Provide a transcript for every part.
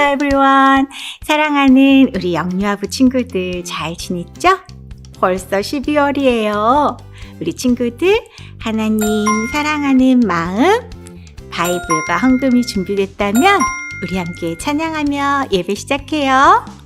Hello everyone! 사랑하는 우리 영유아부 친구들 잘 지냈죠? 벌써 12월이에요. 우리 친구들, 하나님 사랑하는 마음, 바이블과 헌금이 준비됐다면 우리 함께 찬양하며 예배 시작해요.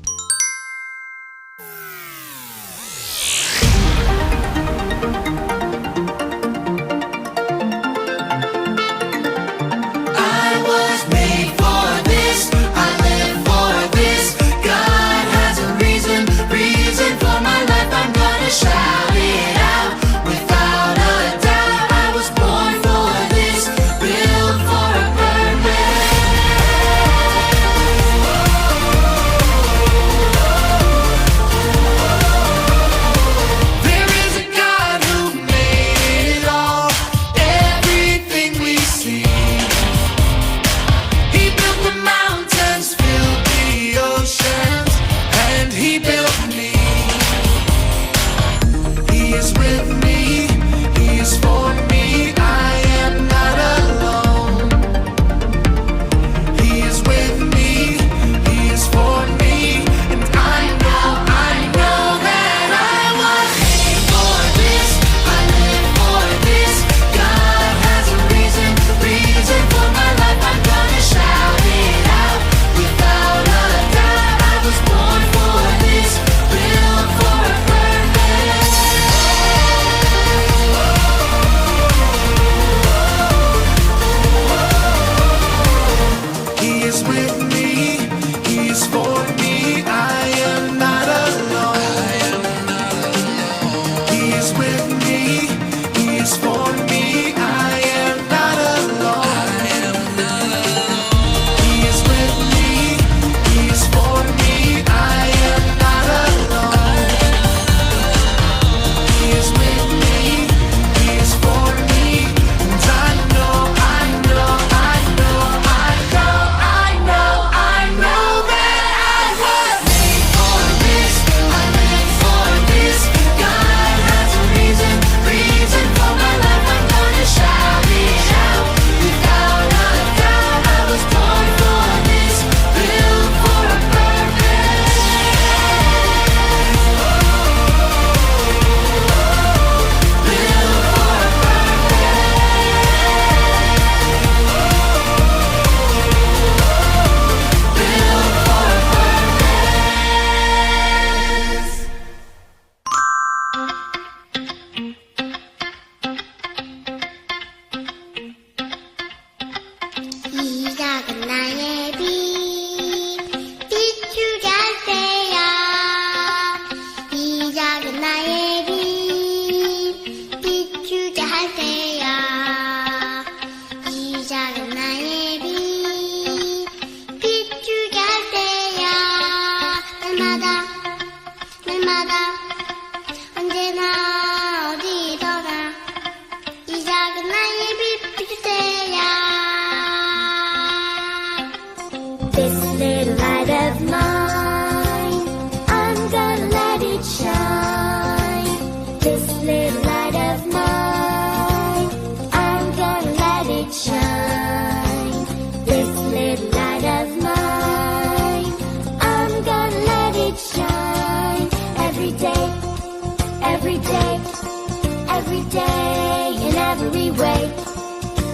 every way.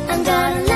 I'm gonna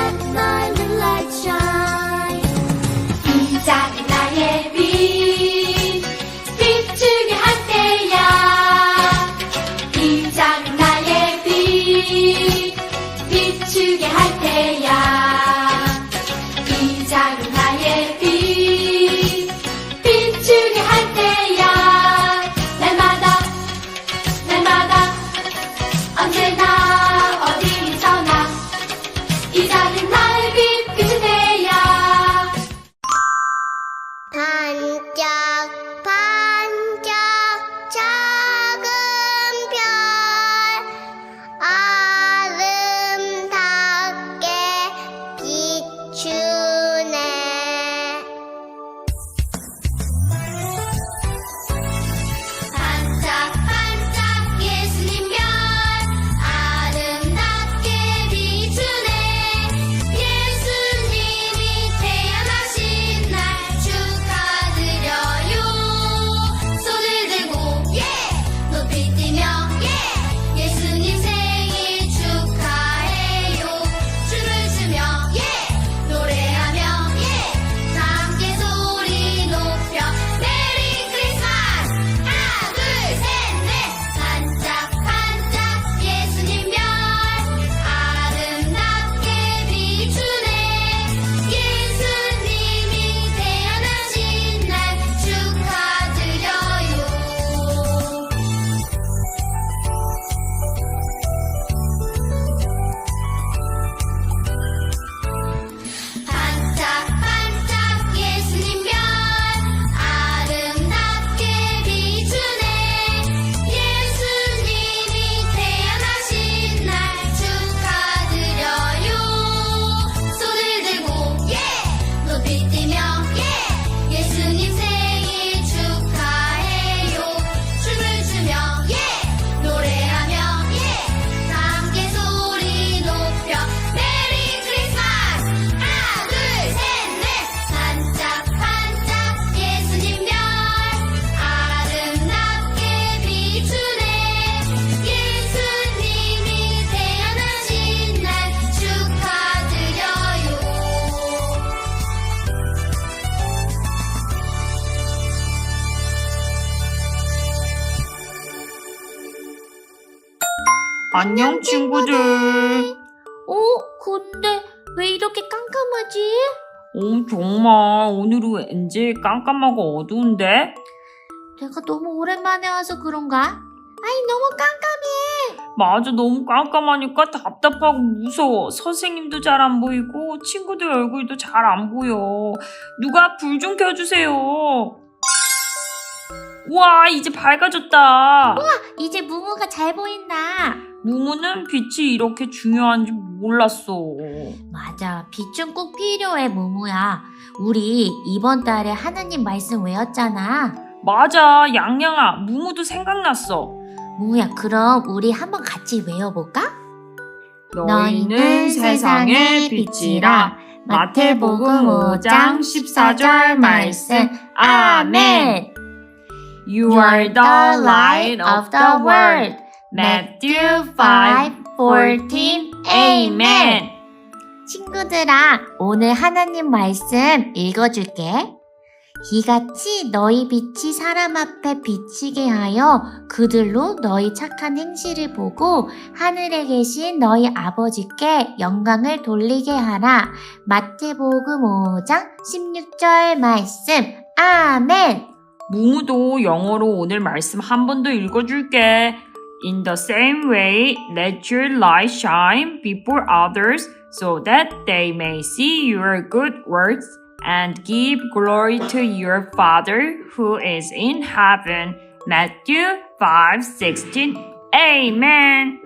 안녕 친구들. 어? 근데 왜 이렇게 깜깜하지? 오 정말 오늘은 왠지 깜깜하고 어두운데? 내가 너무 오랜만에 와서 그런가? 아이 너무 깜깜해. 맞아 너무 깜깜하니까 답답하고 무서워. 선생님도 잘 안 보이고 친구들 얼굴도 잘 안 보여. 누가 불 좀 켜주세요. 와 이제 밝아졌다. 이제 무무가 잘 보인다. 무무는 빛이 이렇게 중요한지 몰랐어. 맞아. 빛은 꼭 필요해, 무무야. 우리 이번 달에 하나님 말씀 외웠잖아. 맞아 양양아 무무도 생각났어. 무무야, 그럼 우리 한번 같이 외워볼까? 너희는 세상의 빛이라. 마태복음 5장 14절 말씀. 아멘. You are the light of the world. Matthew 5:14. Amen. 친구들아, 오늘 하나님 말씀 읽어줄게. 이같이 너희 빛이 사람 앞에 비치게 하여 그들로 너희 착한 행실을 보고 하늘에 계신 너희 아버지께 영광을 돌리게 하라. 마태복음 5장 16절 말씀. 아멘. 무무도 영어로 오늘 말씀 한 번 더 읽어줄게. In the same way, let your light shine before others so that they may see your good works and give glory to your Father who is in heaven. Matthew 5:16. Amen.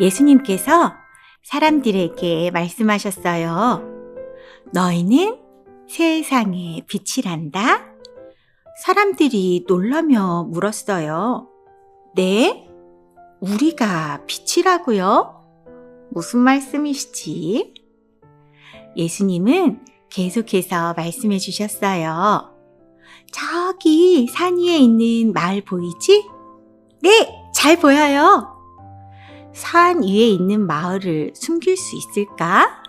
예수님께서 사람들에게 말씀하셨어요. 너희는 세상의 빛이란다. 사람들이 놀라며 물었어요. 네? 우리가 빛이라고요? 무슨 말씀이시지? 예수님은 계속해서 말씀해 주셨어요. 저기 산 위에 있는 마을 보이지? 네, 잘 보여요. 산 위에 있는 마을을 숨길 수 있을까?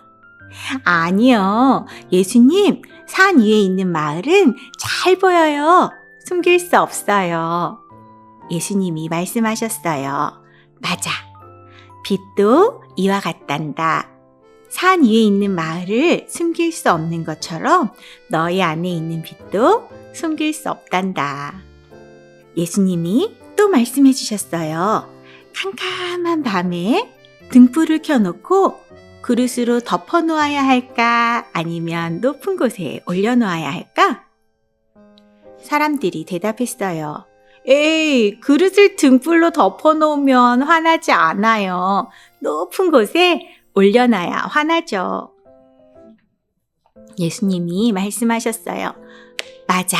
아니요. 예수님, 산 위에 있는 마을은 잘 보여요. 숨길 수 없어요. 예수님이 말씀하셨어요. 맞아. 빛도 이와 같단다. 산 위에 있는 마을을 숨길 수 없는 것처럼 너희 안에 있는 빛도 숨길 수 없단다. 예수님이 또 말씀해 주셨어요. 캄캄한 밤에 등불을 켜놓고 그릇으로 덮어 놓아야 할까? 아니면 높은 곳에 올려 놓아야 할까? 사람들이 대답했어요. 에이, 그릇을 등불로 덮어 놓으면 화나지 않아요. 높은 곳에 올려놔야 화나죠. 예수님이 말씀하셨어요. 맞아.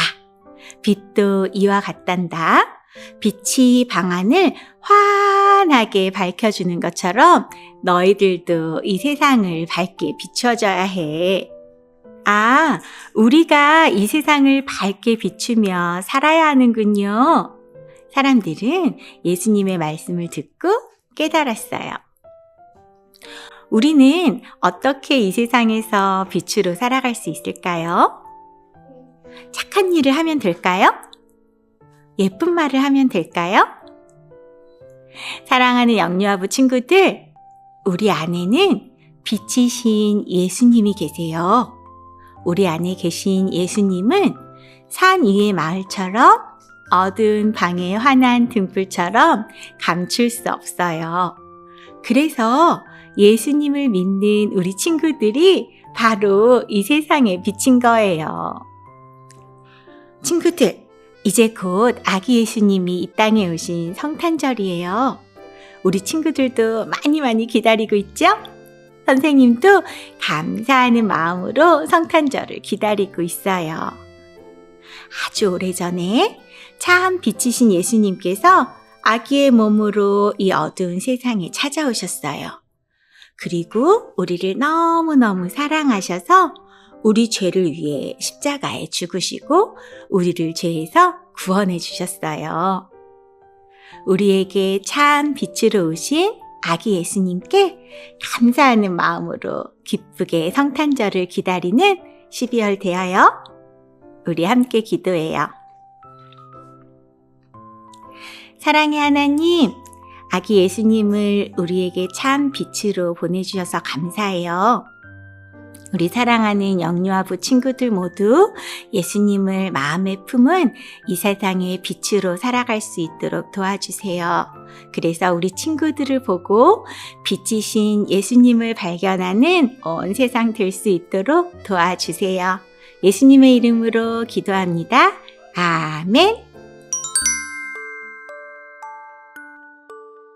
빛도 이와 같단다. 빛이 방 안을 환하게 밝혀주는 것처럼 너희들도 이 세상을 밝게 비춰줘야 해. 아, 우리가 이 세상을 밝게 비추며 살아야 하는군요. 사람들은 예수님의 말씀을 듣고 깨달았어요. 우리는 어떻게 이 세상에서 빛으로 살아갈 수 있을까요? 착한 일을 하면 될까요? 예쁜 말을 하면 될까요? 사랑하는 영유아부 친구들, 우리 안에는 빛이신 예수님이 계세요. 우리 안에 계신 예수님은 산 위의 마을처럼 어두운 방의 환한 등불처럼 감출 수 없어요. 그래서 예수님을 믿는 우리 친구들이 바로 이 세상에 비친 거예요. 친구들, 이제 곧 아기 예수님이 이 땅에 오신 성탄절이에요. 우리 친구들도 많이 많이 기다리고 있죠? 선생님도 감사하는 마음으로 성탄절을 기다리고 있어요. 아주 오래전에 참 빛이신 예수님께서 아기의 몸으로 이 어두운 세상에 찾아오셨어요. 그리고 우리를 너무너무 사랑하셔서 우리 죄를 위해 십자가에 죽으시고 우리를 죄에서 구원해 주셨어요. 우리에게 참 빛으로 오신 아기 예수님께 감사하는 마음으로 기쁘게 성탄절을 기다리는 12월 되어요. 우리 함께 기도해요. 사랑의 하나님, 아기 예수님을 우리에게 참 빛으로 보내주셔서 감사해요. 우리 사랑하는 영유아부 친구들 모두 예수님을 마음에 품은 이 세상의 빛으로 살아갈 수 있도록 도와주세요. 그래서 우리 친구들을 보고 빛이신 예수님을 발견하는 온 세상 될 수 있도록 도와주세요. 예수님의 이름으로 기도합니다. 아멘.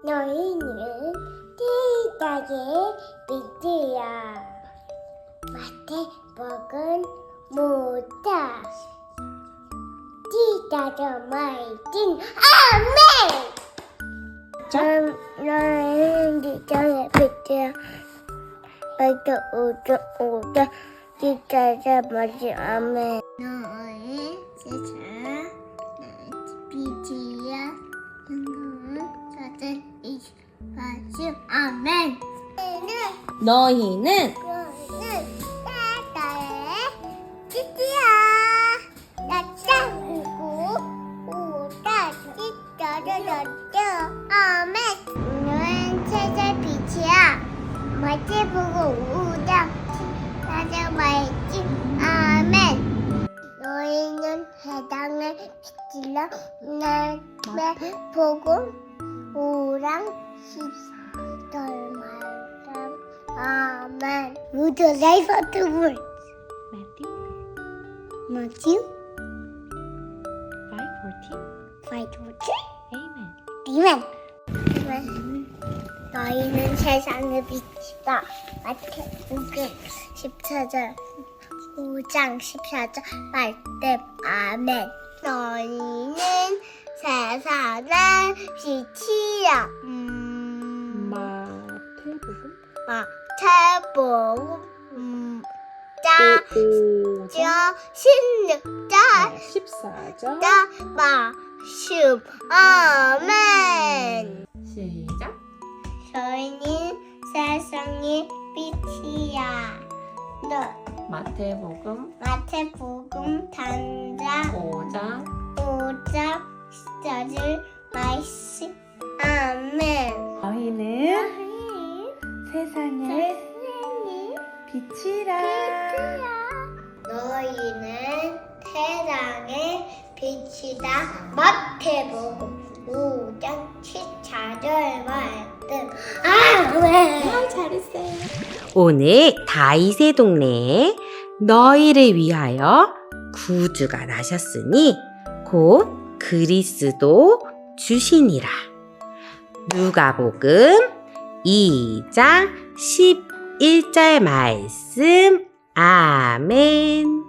너희는 띠딱의 빛이야. 마태 먹은 못다. 띠딱의 말진 아멘. 음, 너희는 띠딱의 빛이야. 마태 오자 오자 띠딱의 말진 아멘. 너희 세상 빛이야. 너는 사전 이 말씀 아멘. 너희는 보고 오랑 십덜 말씀 아멘. Like for the word? Matthew 5:14. Amen. Amen. 너희는 세상의 빛이다. 마태복음 14절 5장 14절 말씀 아멘. 너희는 세상의 빛이야. 음, 마태복음 마태복음 음, 자, 자, 십육자 14절 자, 마심 아멘. 시작. 저희는 세상의 빛이야. 너 마태복음 마태복음 단자 5장. 5장 14절 말씀 아멘. 너희는 세상의 빛이라. 너희는 세상의 빛이다. 마태복음 5장 14절 말씀. 아멘. 잘했어요. 오늘 다윗의 동네에 너희를 위하여 구주가 나셨으니 곧 그리스도 주시니라. 누가복음 2장 11절 말씀. 아멘.